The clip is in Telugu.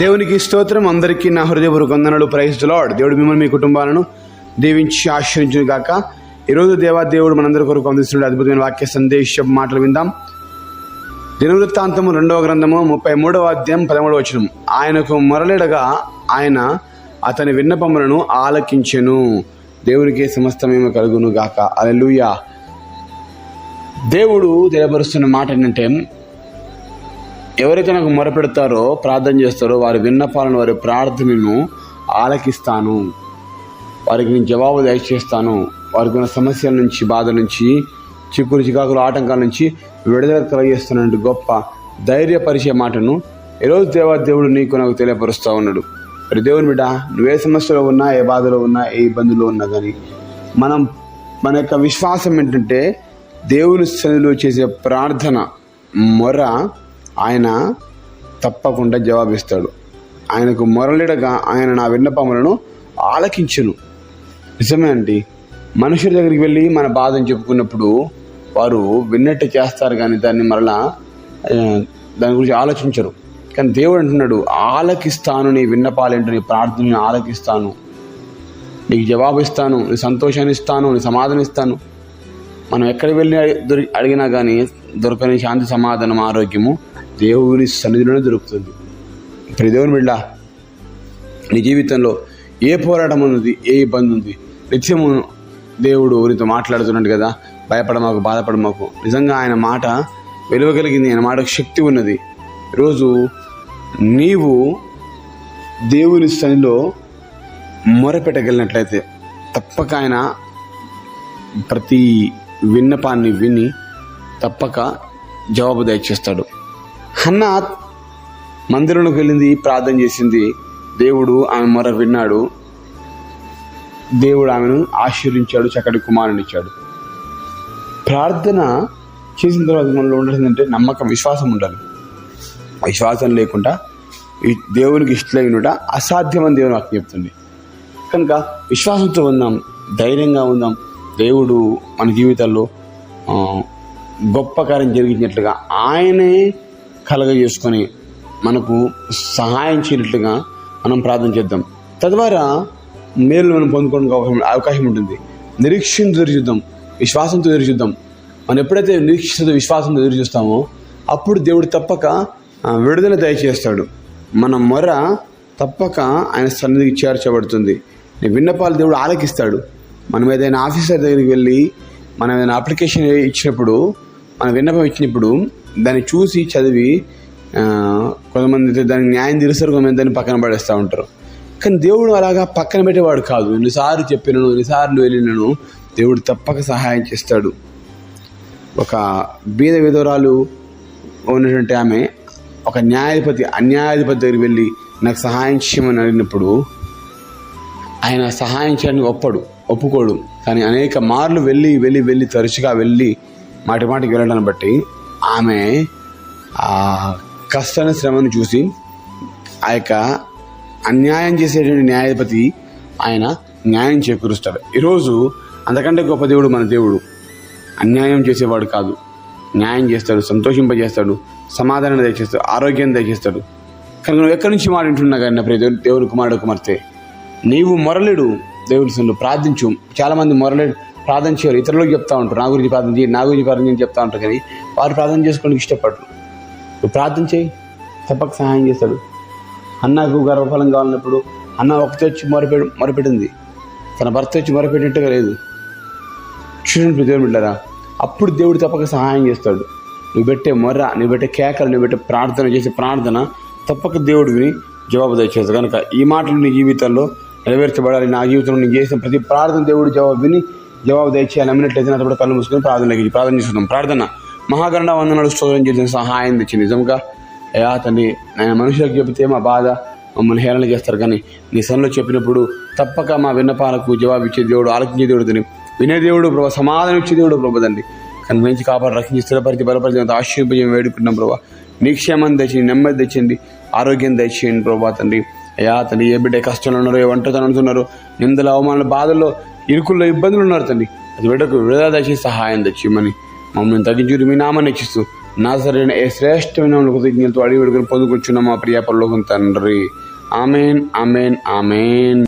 దేవునికి స్తోత్రం. అందరికీ నా హృదయపూర్వక వందనలు. ప్రైజ్ లార్డ్ దేవుడు మిమ్మల్ని మీ కుటుంబాలను దీవించి ఆశ్రయించును గాక. ఈరోజు దేవా దేవుడు మనందరి కొరకు అందిస్తున్న అద్భుతమైన వాక్య సందేశం మాటలు విందాం. దినవృత్తాంతము రెండవ గ్రంథము ముప్పై మూడవ అధ్యాయం పదమూడవ వచనం. ఆయనకు మరలిడగా ఆయన అతని విన్నపములను ఆలకించెను. దేవునికి సమస్తమేమో కలుగును గాక. అలెలుయా దేవుడు తెలియపరుస్తున్న మాట ఏంటంటే ఎవరైతే నాకు మొరపెడతారో ప్రార్థన చేస్తారో వారి విన్నపాలను వారి ప్రార్థనను ఆలకిస్తాను. వారికి నేను జవాబు దయచేస్తాను. వారికి ఉన్న సమస్యల నుంచి బాధ నుంచి చిక్కులు చికాకులు ఆటంకాల నుంచి విడుదల కలిగేస్తున్నట్టు గొప్ప ధైర్యపరిచే మాటను ఈరోజు దేవా దేవుడు నీకు నాకు తెలియపరుస్తూ ఉన్నాడు. మరి దేవుని బిడ్డ నువ్వే సమస్యలో ఉన్నా ఏ బాధలో ఉన్నా ఏ ఇబ్బందులో ఉన్నా కానీ మనం మన యొక్క విశ్వాసం ఏంటంటే దేవుని సన్నిధిలో చేసే ప్రార్థన మొర ఆయన తప్పకుండా జవాబిస్తాడు. ఆయనకు మొరలిడగా ఆయన నా విన్నపములను ఆలకించును. నిజమే అండి. మనుషుల దగ్గరికి వెళ్ళి మన బాధను చెప్పుకున్నప్పుడు వారు విన్నట్టు చేస్తారు కానీ దాన్ని మరలా దాని గురించి ఆలోచించరు. కానీ దేవుడు అంటున్నాడు ఆలకిస్తాను నీ విన్నపాలేంటో నీ ప్రార్థనని ఆలకిస్తాను. నీకు జవాబు ఇస్తాను నీ సంతోషాన్ని ఇస్తాను నీ సమాధానం ఇస్తాను. మనం ఎక్కడికి వెళ్ళి దొరి అడిగినా కానీ దొరకని శాంతి సమాధానం ఆరోగ్యము దేవుని సన్నిధిలోనే దొరుకుతుంది. ప్రదేవుని దేవుని బిడ్డ నీ జీవితంలో ఏ పోరాటం ఉన్నది ఏ ఇబ్బంది ఉంది? నిత్యము దేవుడు నీతో మాట్లాడుతున్నాడు కదా. భయపడమాకు బాధపడమాకు. నిజంగా ఆయన మాట వెలువగలిగింది ఆయన మాటకు శక్తి ఉన్నది. ఈరోజు నీవు దేవుని స్థాయిలో మొరపెట్టగలిగినట్లయితే తప్పక ఆయన ప్రతి విన్నపాన్ని విని తప్పక జవాబు దయచేస్తాడు హన్న మందిరంలోకి వెళ్ళింది ప్రార్థన చేసింది. దేవుడు ఆమె మొర విన్నాడు. దేవుడు ఆమెను ఆశీర్వించాడు చక్కటి కుమారునిచ్చాడు ప్రార్థన చేసిన తర్వాత మనలో ఉండాల్సిందంటే నమ్మకం విశ్వాసం ఉండాలి. విశ్వాసం లేకుండా ఈ దేవునికి ఇష్టమైనట అసాధ్యమని దేవుని వాక్యం చెప్తుంది. కనుక విశ్వాసంతో ఉందాం ధైర్యంగా ఉందాం. దేవుడు మన జీవితాల్లో గొప్ప కార్యం జరిగించినట్లుగా ఆయనే కలగజేసుకొని మనకు సహాయం చేయనట్లుగా మనం ప్రార్థన చేద్దాం. తద్వారా మేలు మనం పొందుకోవడానికి అవకాశం అవకాశం ఉంటుంది. నిరీక్షణతో చూద్దాం. విశ్వాసంతో ఎదురు చూద్దాం. మనం ఎప్పుడైతే నిరీక్షతో విశ్వాసంతో ఎదురు చూస్తామో అప్పుడు దేవుడు తప్పక విడుదల దయచేస్తాడు. మన మొర తప్పక ఆయన సన్నిధికి చేర్చబడుతుంది. విన్నపాలు దేవుడు ఆలకిస్తాడు. మనం ఏదైనా ఆఫీసర్ దగ్గరికి వెళ్ళి మనం ఏదైనా అప్లికేషన్ ఇచ్చినప్పుడు మన విన్నపం ఇచ్చినప్పుడు దాన్ని చూసి చదివి కొంతమంది అయితే దానికి న్యాయం తీరుస్తారు కొంతమంది దాన్ని పక్కన పడేస్తూ ఉంటారు. కానీ దేవుడు అలాగా పక్కన పెట్టేవాడు కాదు. ఎన్నిసార్లు చెప్పినను ఎన్నిసార్లు వెళ్ళినను దేవుడు తప్పక సహాయం చేస్తాడు. ఒక బీద విధవరాలు ఉన్నటువంటి ఆమె ఒక న్యాయాధిపతి అన్యాయాధిపతి దగ్గరికి వెళ్ళి నాకు సహాయం చేయమని అడిగినప్పుడు ఆయన సహాయం చేయడానికి ఒప్పడు ఒప్పుకోడు. కానీ అనేక మార్లు వెళ్ళి వెళ్ళి వెళ్ళి తరచుగా వెళ్ళి మాటి మాటికి వెళ్ళడాన్ని బట్టి ఆమె ఆ కష్టాన్ని శ్రమను చూసి ఆ యొక్క అన్యాయం చేసేటువంటి న్యాయాధిపతి ఆయన న్యాయం చేకూరుస్తాడు. ఈరోజు అంతకంటే గొప్ప దేవుడు మన దేవుడు. అన్యాయం చేసేవాడు కాదు. న్యాయం చేస్తాడు సంతోషింపజేస్తాడు సమాధానం దయచేస్తాడు ఆరోగ్యం దయచేస్తాడు. కనుక నువ్వు ఎక్కడి నుంచి మాట వింటున్నా కానీ నా ప్రియ దేవుని కుమారుడు కుమార్తె? నీవు మొరలేడు దేవుడి సన్నిధిలో ప్రార్థించు. చాలామంది మొరలేడు ప్రార్థన చేయరు ఇతరులకు చెప్తా ఉంటారు. నా గురించి ప్రార్థన చేయి నా గురించి ప్రార్థన చేయని చెప్తా ఉంటారు కానీ వారు ప్రార్థన చేసుకోవడానికి ఇష్టపడరు. నువ్వు ప్రార్థన చేయి తప్పక సహాయం చేస్తాడు. అన్నకు గర్భఫలం కావాలన్నప్పుడు అన్న ఒకటి వచ్చి మొరపెడు మొరపెట్టింది. తన భర్త వచ్చి మొరపెట్టినట్టుగా లేదు. చూడండి దేవుడు బిడ్డారా అప్పుడు దేవుడు తప్పక సహాయం చేస్తాడు. నువ్వు పెట్టే మొర్ర నువ్వు పెట్టే కేకలు నువ్వు పెట్టే ప్రార్థన చేసే ప్రార్థన తప్పక దేవుడు విని జవాబు దయచేస్తాడు కనుక ఈ మాటలు నీ జీవితంలో నెరవేర్చబడాలి. నా జీవితంలో నేను చేసిన ప్రతి ప్రార్థన దేవుడు జవాబు విని జవాబు దయచేయాలి నమ్మినట్లయితే నాతో కూడా కళ్ళు మూసుకొని ప్రార్థనకి ప్రార్థన చేస్తున్నాం. ప్రార్థన. మహాగండ వందనాలు స్తోత్రం చేసిన సహాయం తెచ్చి నిజంగా. అయ్యా తండ్రి నేను మనుషులకు చెబితే మా బాధ మమ్మల్ని హేళన చేస్తారు కానీ నీ సన్నిలో చెప్పినప్పుడు తప్పక మా విన్నపాలకు జవాబు ఇచ్చే దేవుడు ఆలోచించే దేవుడు తండ్రి. వినే దేవుడు ప్రభా సమాధానం ఇచ్చే దేవుడు ప్రభు తండ్రి. కానీ మంచి కాపాడు రక్షించి స్థిరపరిచి బలపరిచి ఆశ్చర్యపజం వేడుకున్నాం ప్రభా. నీ క్షేమాన్ని తెచ్చింది నెమ్మది తెచ్చింది ఆరోగ్యం దయచేయండి ప్రభా తండ్రి. అయ్యా తండ్రి ఏ బిడ్డ కష్టంలో ఉన్నారు ఏ వంటతో ఉంటున్నారు నిందల అవమానాల బాధల్లో ఇరుకుల్లో ఇబ్బందులు ఉన్నారు తండ్రి అది బిడ్డకు విడుదల సహాయం తెచ్చిమని. మమ్మల్ని తగ్గించుకుని మీ నామాన్ని ఇచ్చిస్తూ నా సరైన ఏ శ్రేష్టమైన కృతజ్ఞతతో అడిగి పెడుకుని పొందుకొచ్చున్న మా ప్రియాపరలోకం తండ్రి. Amen amen amen.